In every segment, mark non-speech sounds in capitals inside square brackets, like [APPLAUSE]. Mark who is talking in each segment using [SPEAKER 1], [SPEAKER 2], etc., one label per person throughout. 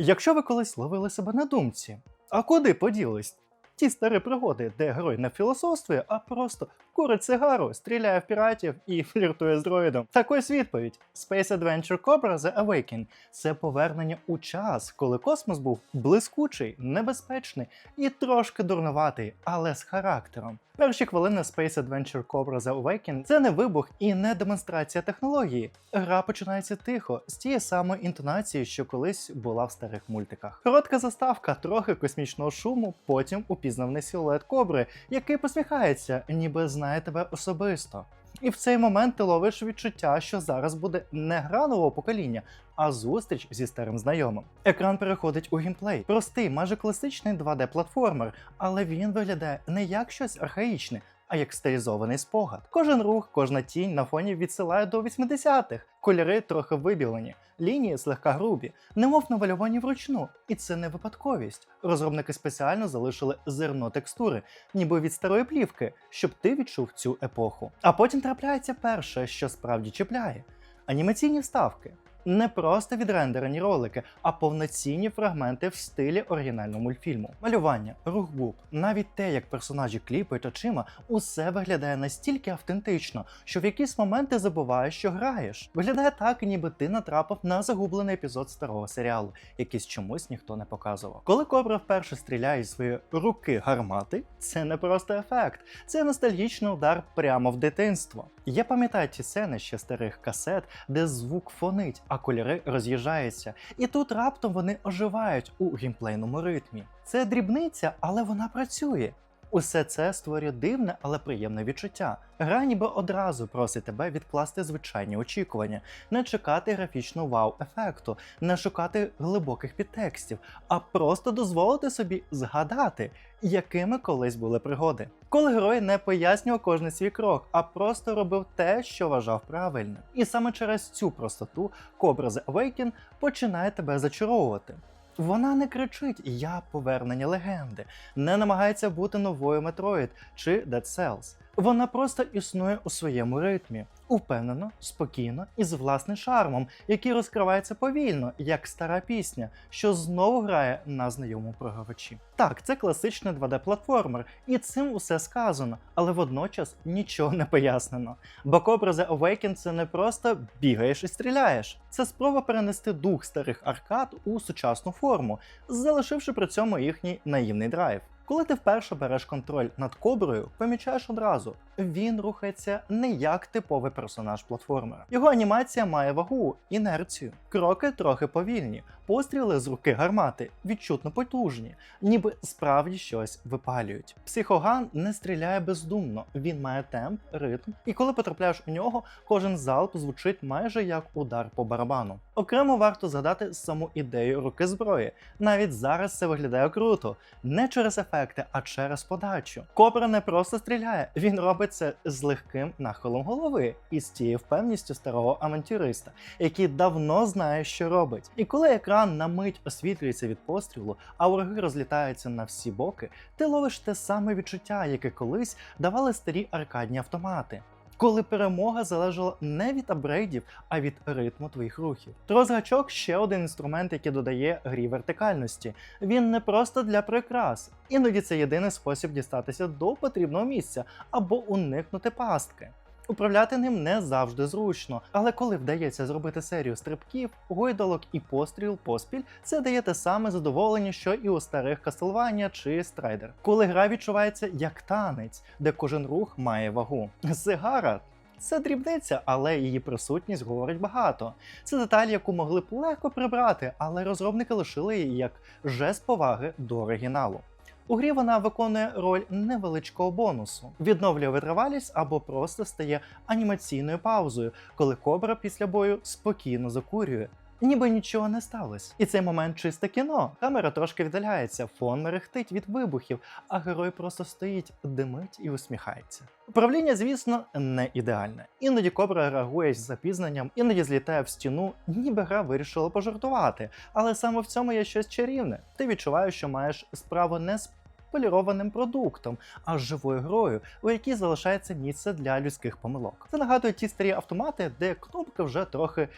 [SPEAKER 1] Якщо ви колись ловили себе на думці, а куди поділись? Ті старі пригоди, де герой не філософствує, а просто курить сигару, стріляє в піратів і [LAUGHS] фліртує з дроїдом. Так ось відповідь: Space Adventure Cobra The Awakening – це повернення у час, коли космос був блискучий, небезпечний і трошки дурнуватий, але з характером. Перші хвилини Space Adventure Cobra The Awakening – це не вибух і не демонстрація технології. Гра починається тихо, з тієї самої інтонації, що колись була в старих мультиках. Коротка заставка, трохи космічного шуму, потім упізнаваний силует кобри, який посміхається, ніби знає тебе особисто. І в цей момент ти ловиш відчуття, що зараз буде не гра нового покоління, а зустріч зі старим знайомим. Екран переходить у геймплей. Простий, майже класичний 2D-платформер, але він виглядає не як щось архаїчне, а як стилізований спогад. Кожен рух, кожна тінь на фоні відсилає до 80-х. Кольори трохи вибілені, лінії злегка грубі, немов намальовані вручну. І це не випадковість. Розробники спеціально залишили зерно текстури, ніби від старої плівки, щоб ти відчув цю епоху. А потім трапляється перше, що справді чіпляє: анімаційні вставки. Не просто відрендерені ролики, а повноцінні фрагменти в стилі оригінального мультфільму. Малювання, рух губ, навіть те, як персонажі кліпають очима, усе виглядає настільки автентично, що в якісь моменти забуваєш, що граєш. Виглядає так, ніби ти натрапив на загублений епізод старого серіалу, якийсь чомусь ніхто не показував. Коли Кобра вперше стріляє зі своєї руки гармати, це не просто ефект, це ностальгічний удар прямо в дитинство. Я пам'ятаю ті сцени ще старих касет, де звук фонить, а кольори роз'їжджаються. І тут раптом вони оживають у геймплейному ритмі. Це дрібниця, але вона працює. Усе це створює дивне, але приємне відчуття. Гра ніби одразу просить тебе відкласти звичайні очікування, не чекати графічного вау-ефекту, не шукати глибоких підтекстів, а просто дозволити собі згадати, якими колись були пригоди. Коли герой не пояснював кожний свій крок, а просто робив те, що вважав правильним. І саме через цю простоту Cobra The Awaken починає тебе зачаровувати. Вона не кричить Я повернення легенди, не намагається бути новою Metroid чи Dead Cells. Вона просто існує у своєму ритмі, упевнено, спокійно і з власним шармом, який розкривається повільно, як стара пісня, що знову грає на знайомому програвачі. Так, це класичний 2D-платформер, і цим усе сказано, але водночас нічого не пояснено. Бо Cobra The Awaken це не просто бігаєш і стріляєш, це спроба перенести дух старих аркад у сучасну форму, залишивши при цьому їхній наївний драйв. Коли ти вперше береш контроль над коброю, помічаєш одразу, він рухається не як типовий персонаж платформера. Його анімація має вагу, інерцію, кроки трохи повільні, постріли з руки гармати відчутно потужні, ніби справді щось випалюють. Психоган не стріляє бездумно, він має темп, ритм, і коли потрапляєш у нього, кожен залп звучить майже як удар по барабану. Окремо варто згадати саму ідею руки зброї. Навіть зараз це виглядає круто, не через ефекти, а через подачу. Кобра не просто стріляє, він робить це з легким нахилом голови і з тією впевністю старого авантюриста, який давно знає, що робить. І коли екран на мить освітлюється від пострілу, а вороги розлітаються на всі боки, ти ловиш те саме відчуття, яке колись давали старі аркадні автомати. Коли перемога залежала не від апгрейдів, а від ритму твоїх рухів. Трозгачок ще один інструмент, який додає грі вертикальності. Він не просто для прикрас. Іноді це єдиний спосіб дістатися до потрібного місця або уникнути пастки. Управляти ним не завжди зручно, але коли вдається зробити серію стрибків, гойдолок і постріл поспіль, це дає те саме задоволення, що і у старих Castlevania чи Страйдер. Коли гра відчувається як танець, де кожен рух має вагу. Сигара це дрібниця, але її присутність говорить багато. Це деталь, яку могли б легко прибрати, але розробники лишили її як жест поваги до оригіналу. У грі вона виконує роль невеличкого бонусу, відновлює витривалість або просто стає анімаційною паузою, коли кобра після бою спокійно закурює. Ніби нічого не сталося. І цей момент чисте кіно. Камера трошки віддаляється, фон мерехтить від вибухів, а герой просто стоїть, димить і усміхається. Управління, звісно, не ідеальне. Іноді кобра реагує з запізненням, іноді злітає в стіну, ніби гра вирішила пожартувати. Але саме в цьому є щось чарівне. Ти відчуваєш, що маєш справу не з полірованим продуктом, а з живою грою, у якій залишається місце для людських помилок. Це нагадує ті старі автомати, де кнопки вже трохи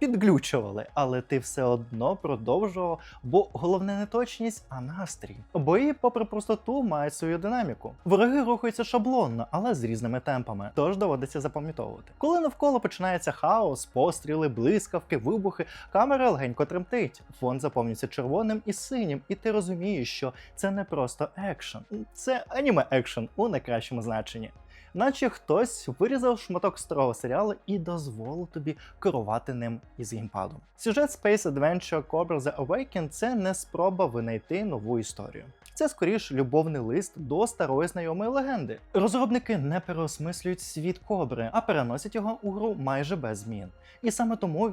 [SPEAKER 1] підглючували, але ти все одно продовжував, бо головне не точність, а настрій. Бої, попри простоту, мають свою динаміку. Вороги рухаються шаблонно, але з різними темпами, тож доводиться запам'ятовувати. Коли навколо починається хаос, постріли, блискавки, вибухи, камера легенько тремтить, фон заповнюється червоним і синім, і ти розумієш, що це не просто екшен, це аніме екшен у найкращому значенні. Наче хтось вирізав шматок старого серіалу і дозволив тобі керувати ним із геймпадом. Сюжет Space Adventure Cobra The Awakened – це не спроба винайти нову історію. Це скоріш любовний лист до старої знайомої легенди. Розробники не переосмислюють світ кобри, а переносять його у гру майже без змін. І саме тому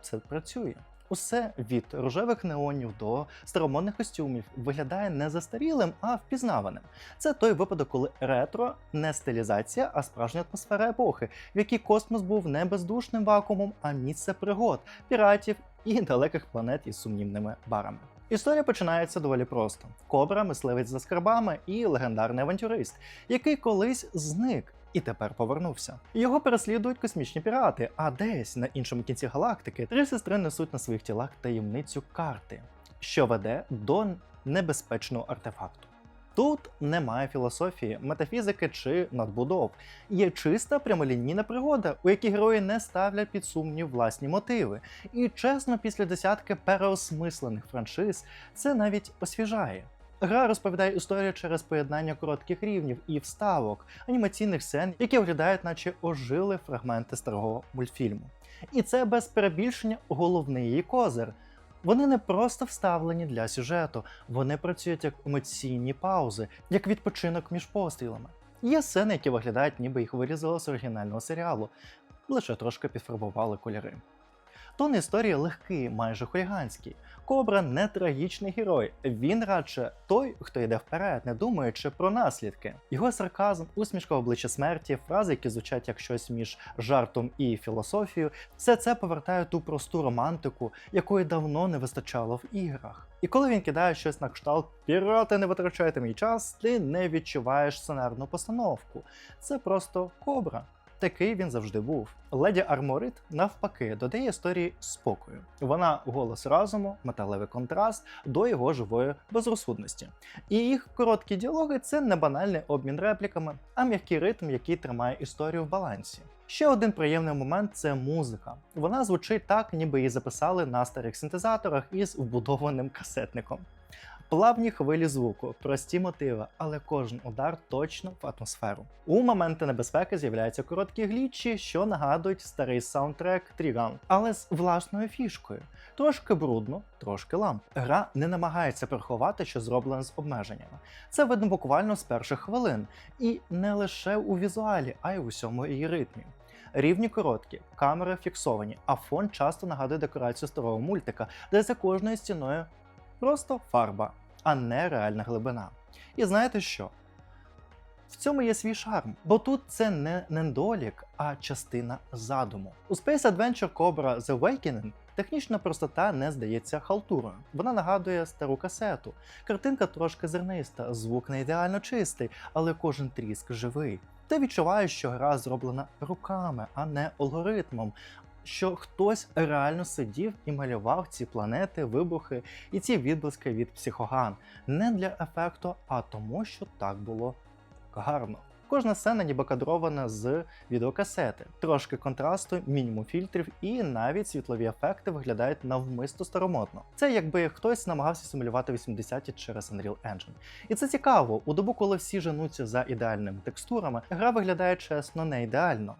[SPEAKER 1] це працює. Усе від рожевих неонів до старомодних костюмів виглядає не застарілим, а впізнаваним. Це той випадок, коли ретро не стилізація, а справжня атмосфера епохи, в якій космос був не бездушним вакуумом, а місце пригод, піратів і далеких планет із сумнівними барами. Історія починається доволі просто: кобра, мисливець за скарбами і легендарний авантюрист, який колись зник. І тепер повернувся. Його переслідують космічні пірати, а десь на іншому кінці галактики три сестри несуть на своїх тілах таємницю карти, що веде до небезпечного артефакту. Тут немає філософії, метафізики чи надбудов. Є чиста прямолінійна пригода, у якій герої не ставлять під сумнів власні мотиви. І чесно, після десятки переосмислених франшиз це навіть освіжає. Гра розповідає історію через поєднання коротких рівнів і вставок, анімаційних сцен, які виглядають, наче ожили фрагменти старого мультфільму. І це без перебільшення головний її козир. Вони не просто вставлені для сюжету, вони працюють як емоційні паузи, як відпочинок між пострілами. Є сцени, які виглядають, ніби їх вирізали з оригінального серіалу, лише трошки підфарбували кольори. Тон історії легкий, майже хуліганський. Кобра не трагічний герой. Він радше той, хто йде вперед, не думаючи про наслідки. Його сарказм, усмішка обличчя смерті, фрази, які звучать як щось між жартом і філософією, все це повертає ту просту романтику, якої давно не вистачало в іграх. І коли він кидає щось на кшталт пірати, не витрачайте мій час, ти не відчуваєш сценарну постановку. Це просто кобра. Такий він завжди був. Леді Арморит, навпаки, додає історії спокою. Вона голос разуму, металевий контраст до його живої безрозсудності. І їх короткі діалоги це не банальний обмін репліками, а м'який ритм, який тримає історію в балансі. Ще один приємний момент це музика. Вона звучить так, ніби її записали на старих синтезаторах із вбудованим касетником. Плавні хвилі звуку, прості мотиви, але кожен удар точно в атмосферу. У моменти небезпеки з'являються короткі глічі, що нагадують старий саундтрек Тріган, але з власною фішкою. Трошки брудно, трошки ламп. Гра не намагається приховати, що зроблено з обмеженнями. Це видно буквально з перших хвилин, і не лише у візуалі, а й у всьому її ритмі. Рівні короткі, камери фіксовані, а фон часто нагадує декорацію старого мультика, де за кожною стіною просто фарба, а не реальна глибина. І знаєте що? В цьому є свій шарм, бо тут це не недолік, а частина задуму. У Space Adventure Cobra The Awakening технічна простота не здається халтурою. Вона нагадує стару касету. Картинка трошки зерниста, звук не ідеально чистий, але кожен тріск живий. Ти відчуваєш, що гра зроблена руками, а не алгоритмом. Що хтось реально сидів і малював ці планети, вибухи і ці відблиски від психоган не для ефекту, а тому, що так було гарно. Кожна сцена ніби кадрована з відеокасети, трошки контрасту, мінімум фільтрів, і навіть світлові ефекти виглядають навмисто старомодно. Це якби хтось намагався симулювати 80-ті через Unreal Engine. І це цікаво, у добу, коли всі женуться за ідеальними текстурами, гра виглядає чесно не ідеально.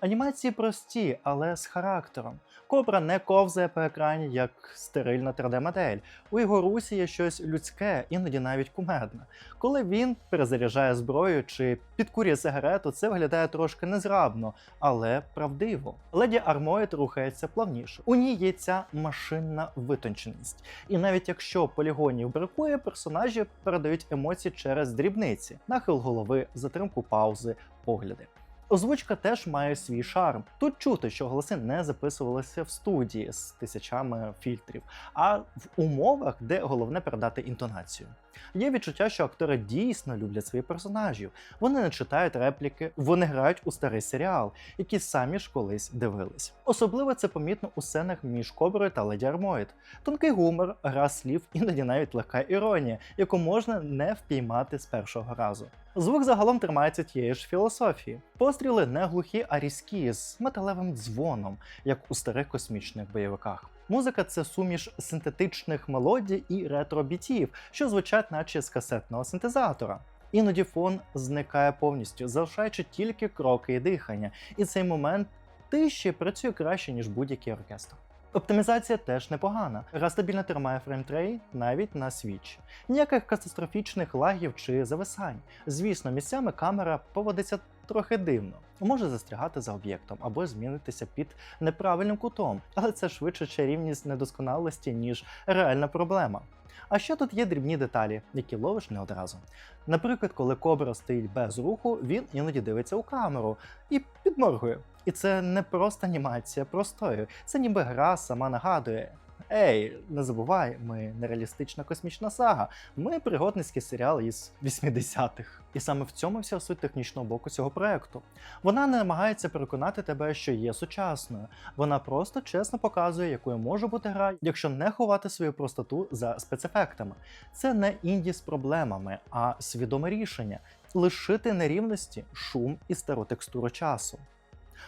[SPEAKER 1] Анімації прості, але з характером. Кобра не ковзає по екрані як стерильна 3D-модель. У його русі є щось людське, іноді навіть кумедне. Коли він перезаряджає зброю чи підкурює сигарету, це виглядає трошки незграбно, але правдиво. Леді Армоїд рухається плавніше. У ній є ця машинна витонченість. І навіть якщо полігонів бракує, персонажі передають емоції через дрібниці, нахил голови, затримку паузи, погляди. Озвучка теж має свій шарм. Тут чути, що голоси не записувалися в студії з тисячами фільтрів, а в умовах, де головне передати інтонацію. Є відчуття, що актори дійсно люблять своїх персонажів. Вони не читають репліки, вони грають у старий серіал, який самі ж колись дивились. Особливо це помітно у сценах між Коброю та Леді Армоїд. Тонкий гумор, гра слів, іноді навіть легка іронія, яку можна не впіймати з першого разу. Звук загалом тримається тієї ж філософії. Постріли не глухі, а різкі, з металевим дзвоном, як у старих космічних бойовиках. Музика це суміш синтетичних мелодій і ретро-бітів, що звучать наче з касетного синтезатора. Іноді фон зникає повністю, залишаючи тільки кроки і дихання, і цей момент тиші працює краще, ніж будь-який оркестр. Оптимізація теж непогана. Гра тримає фреймтрей навіть на Switch. Ніяких катастрофічних лагів чи зависань. Звісно, місцями камера поводиться трохи дивно, може застрягати за об'єктом або змінитися під неправильним кутом, але це швидше чарівність недосконалості, ніж реальна проблема. А ще тут є дрібні деталі, які ловиш не одразу. Наприклад, коли кобра стоїть без руху, він іноді дивиться у камеру і підморгує. І це не просто анімація простою, це ніби гра сама нагадує. Ей, не забувай, ми нереалістична космічна сага, ми пригодницький серіал із 80-х. І саме в цьому вся суть технічного боку цього проекту. Вона не намагається переконати тебе, що є сучасною. Вона просто чесно показує, якою може бути гра, якщо не ховати свою простоту за спецефектами. Це не інді з проблемами, а свідоме рішення лишити нерівності, шум і стару текстуру часу.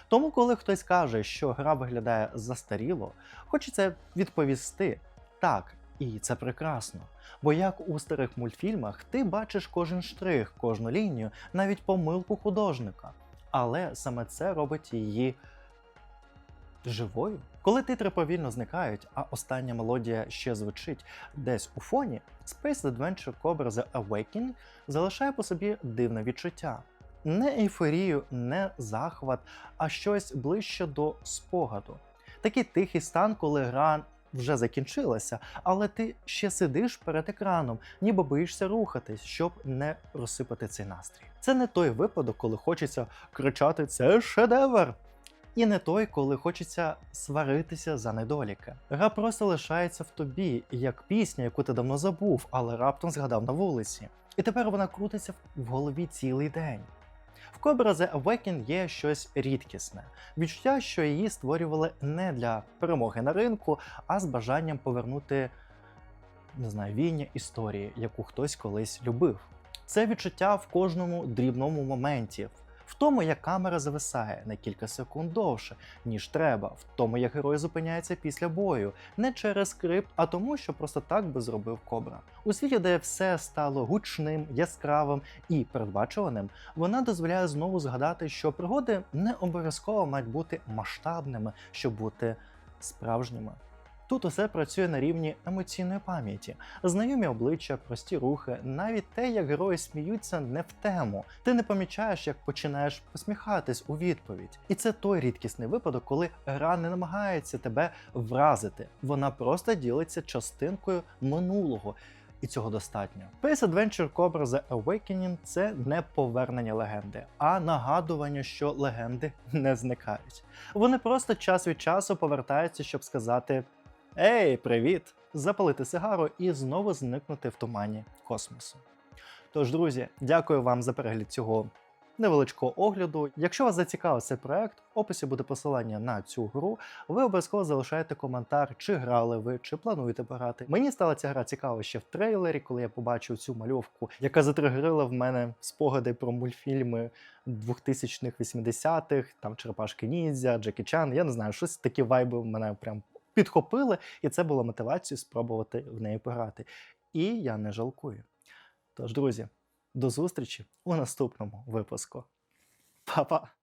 [SPEAKER 1] Тому, коли хтось каже, що гра виглядає застаріло, хочеться відповісти так, і це прекрасно. Бо як у старих мультфільмах ти бачиш кожен штрих, кожну лінію, навіть помилку художника. Але саме це робить її живою. Коли титри повільно зникають, а остання мелодія ще звучить десь у фоні, Space Adventure Cobra The Awakening залишає по собі дивне відчуття. Не ейфорію, не захват, а щось ближче до спогаду. Такий тихий стан, коли гра вже закінчилася, але ти ще сидиш перед екраном, ніби боїшся рухатись, щоб не розсипати цей настрій. Це не той випадок, коли хочеться кричати Це шедевр! І не той, коли хочеться сваритися за недоліки. Гра просто лишається в тобі, як пісня, яку ти давно забув, але раптом згадав на вулиці. І тепер вона крутиться в голові цілий день. В Cobra The Awaken є щось рідкісне, відчуття, що її створювали не для перемоги на ринку, а з бажанням повернути не знаю, війня історії, яку хтось колись любив. Це відчуття в кожному дрібному моменті, в тому, як камера зависає на кілька секунд довше, ніж треба, в тому, як герой зупиняється після бою, не через скрипт, а тому, що просто так би зробив Кобра. У світі, де все стало гучним, яскравим і передбачуваним, вона дозволяє знову згадати, що пригоди не обов'язково мають бути масштабними, щоб бути справжніми. Тут усе працює на рівні емоційної пам'яті, знайомі обличчя, прості рухи, навіть те, як герої сміються, не в тему. Ти не помічаєш, як починаєш посміхатись у відповідь. І це той рідкісний випадок, коли гра не намагається тебе вразити. Вона просто ділиться частинкою минулого. І цього достатньо. Space Adventure Cobra The Awakening – це не повернення легенди, а нагадування, що легенди не зникають. Вони просто час від часу повертаються, щоб сказати: Ей, привіт! Запалити сигару і знову зникнути в тумані космосу. Тож, друзі, дякую вам за перегляд цього невеличкого огляду. Якщо вас зацікавив цей проект, в описі буде посилання на цю гру. Ви обов'язково залишаєте коментар, чи грали ви, чи плануєте пограти. Мені стала ця гра цікава ще в трейлері, коли я побачив цю мальовку, яка затригерила в мене спогади про мультфільми 2000-х, 80-х, там Черепашки Ніндзя, Джекі Чан. Я не знаю, щось такі вайби в мене прям підхопили, і це було мотивацією спробувати в неї пограти. І я не жалкую. Тож, друзі, до зустрічі у наступному випуску. Па-па!